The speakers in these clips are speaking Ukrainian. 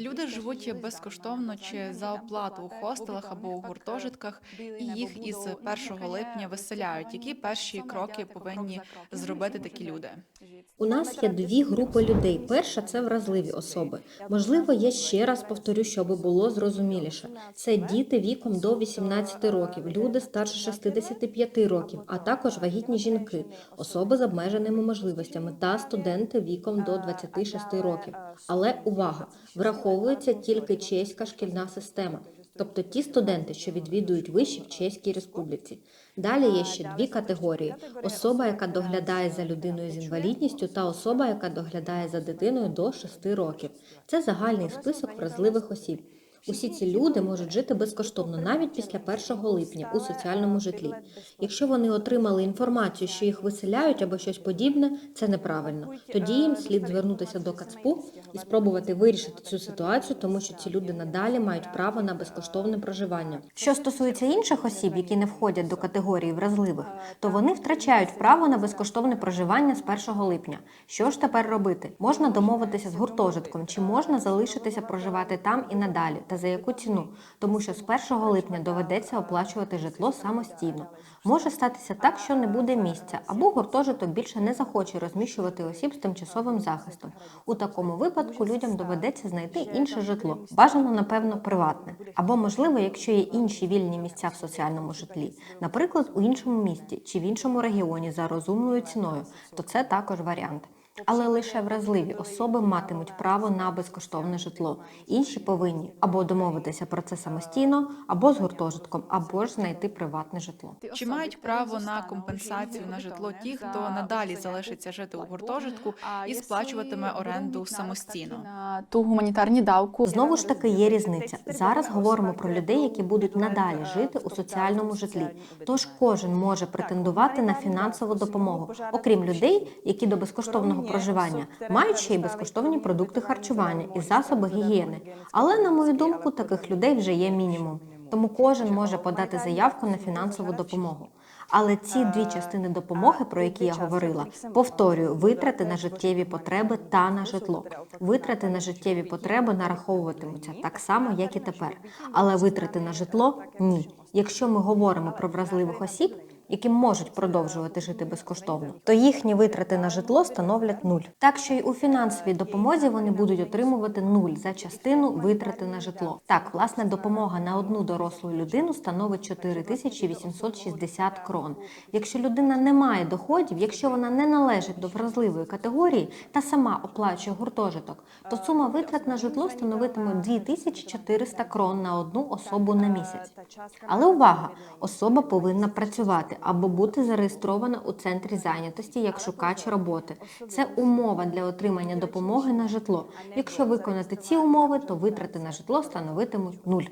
Люди живуть безкоштовно чи за оплату у хостелах або у гуртожитках, і їх із 1 липня виселяють. Які перші кроки повинні зробити такі люди? У нас є дві групи людей. Перша це вразливі особи. Можливо, я ще раз повторю, щоб було зрозуміліше. Це діти віком до 18 років, люди старше 65 років, а також вагітні жінки, особи з обмеженими можливостями та студенти віком до 26 років. Але увага! Враховується тільки чеська шкільна система. Тобто ті студенти, що відвідують виші в Чеській Республіці. Далі є ще дві категорії: особа, яка доглядає за людиною з інвалідністю, та особа, яка доглядає за дитиною до 6 років. Це загальний список вразливих осіб. Усі ці люди можуть жити безкоштовно навіть після 1 липня у соціальному житлі. Якщо вони отримали інформацію, що їх виселяють або щось подібне, це неправильно. Тоді їм слід звернутися до КАЦПУ і спробувати вирішити цю ситуацію, тому що ці люди надалі мають право на безкоштовне проживання. Що стосується інших осіб, які не входять до категорії вразливих, то вони втрачають право на безкоштовне проживання з 1 липня. Що ж тепер робити? Можна домовитися з гуртожитком, чи можна залишитися проживати там і надалі, та за яку ціну, тому що з 1 липня доведеться оплачувати житло самостійно. Може статися так, що не буде місця, або гуртожиток більше не захоче розміщувати осіб з тимчасовим захистом. У такому випадку людям доведеться знайти інше житло, бажано, напевно, приватне. Або, можливо, якщо є інші вільні місця в соціальному житлі, наприклад, у іншому місті чи в іншому регіоні за розумною ціною, то це також варіант. Але лише вразливі особи матимуть право на безкоштовне житло. Інші повинні або домовитися про це самостійно, або з гуртожитком, або ж знайти приватне житло. Чи мають право на компенсацію на житло ті, хто надалі залишиться жити у гуртожитку і сплачуватиме оренду самостійно? ту гуманітарні давку. Знову ж таки є різниця. Зараз говоримо про людей, які будуть надалі жити у соціальному житлі. Тож кожен може претендувати на фінансову допомогу, окрім людей, які до безкоштовного проживання мають ще й безкоштовні продукти харчування і засоби гігієни. Але на мою думку, таких людей вже є мінімум. Тому кожен може подати заявку на фінансову допомогу. Але ці дві частини допомоги, про які я говорила, повторюю, витрати на життєві потреби та на житло. Витрати на життєві потреби нараховуватимуться так само, як і тепер. Але витрати на житло ні. Якщо ми говоримо про вразливих осіб, які можуть продовжувати жити безкоштовно, то їхні витрати на житло становлять нуль. Так що й у фінансовій допомозі вони будуть отримувати нуль за частину витрати на житло. Так, власне, допомога на одну дорослу людину становить 4860 крон. Якщо людина не має доходів, якщо вона не належить до вразливої категорії та сама оплачує гуртожиток, то сума витрат на житло становитиме 2400 крон на одну особу на місяць. Але увага! Особа повинна працювати або бути зареєстрована у центрі зайнятості як шукач роботи. Це умова для отримання допомоги на житло. Якщо виконати ці умови, то витрати на житло становитимуть нуль.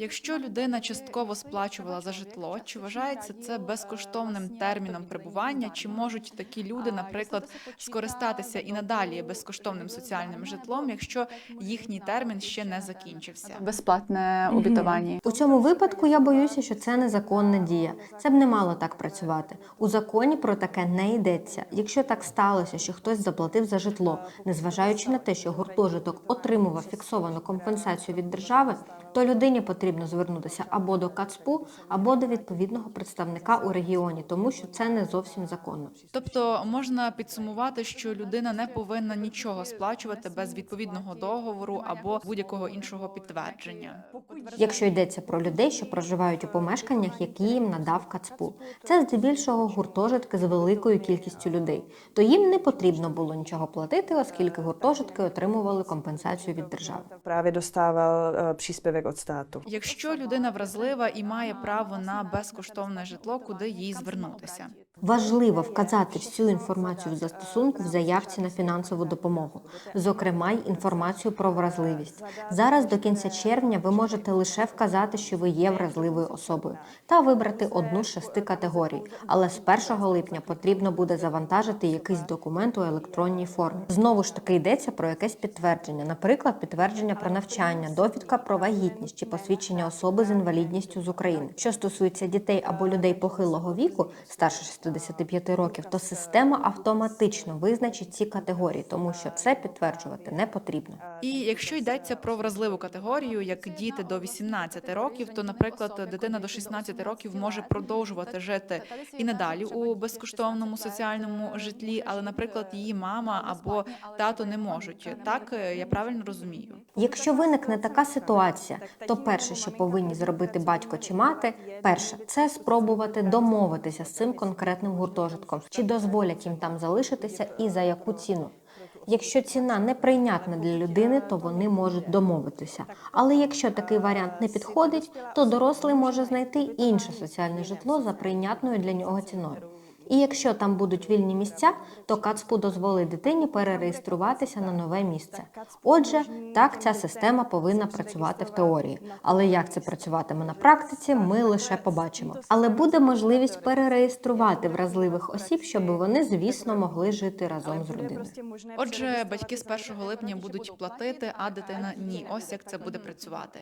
Якщо людина частково сплачувала за житло, чи вважається це безкоштовним терміном перебування? Чи можуть такі люди, наприклад, скористатися і надалі безкоштовним соціальним житлом, якщо їхній термін ще не закінчився? Безплатне обітування. У цьому випадку я боюся, що це незаконна дія. Це б не мало так працювати. У законі про таке не йдеться. Якщо так сталося, що хтось заплатив за житло, незважаючи на те, що гуртожиток отримував фіксовану компенсацію від держави, то людині потрібно звернутися або до КАЦПУ, або до відповідного представника у регіоні, тому що це не зовсім законно. Тобто можна підсумувати, що людина не повинна нічого сплачувати без відповідного договору або будь-якого іншого підтвердження. Якщо йдеться про людей, що проживають у помешканнях, які їм надав КАЦПУ, це здебільшого гуртожитки з великою кількістю людей, то їм не потрібно було нічого платити, оскільки гуртожитки отримували компенсацію від держави. dostával eh, příspěvek od státu. Якщо людина вразлива і має право на безкоштовне житло, куди їй звернутися? Важливо вказати всю інформацію в застосунку в заявці на фінансову допомогу, зокрема й інформацію про вразливість. Зараз до кінця червня ви можете лише вказати, що ви є вразливою особою, та вибрати одну з шести категорій. Але з 1 липня потрібно буде завантажити якийсь документ у електронній формі. Знову ж таки йдеться про якесь підтвердження, наприклад, підтвердження про навчання, довідка про вагітність чи посвідчення особи з інвалідністю з України. Що стосується дітей або людей похилого віку, старше 65 років, то система автоматично визначить ці категорії, тому що це підтверджувати не потрібно. І якщо йдеться про вразливу категорію, як діти до 18 років, то, наприклад, дитина до 16 років може продовжувати жити і надалі у безкоштовному соціальному житлі, але, наприклад, її мама або тато не можуть. Так я правильно розумію. Якщо виникне така ситуація, то перше, що повинні зробити батько чи мати, перше це спробувати домовитися з цим конкретним гуртожитком, чи дозволять їм там залишитися і за яку ціну. Якщо ціна неприйнятна для людини, то вони можуть домовитися. Але якщо такий варіант не підходить, то дорослий може знайти інше соціальне житло за прийнятною для нього ціною. І якщо там будуть вільні місця, то КАЦПУ дозволить дитині перереєструватися на нове місце. Отже, так ця система повинна працювати в теорії. Але як це працюватиме на практиці, ми лише побачимо. Але буде можливість перереєструвати вразливих осіб, щоб вони, звісно, могли жити разом з родиною. Отже, батьки з 1 липня будуть платити, а дитина ні. Ось як це буде працювати.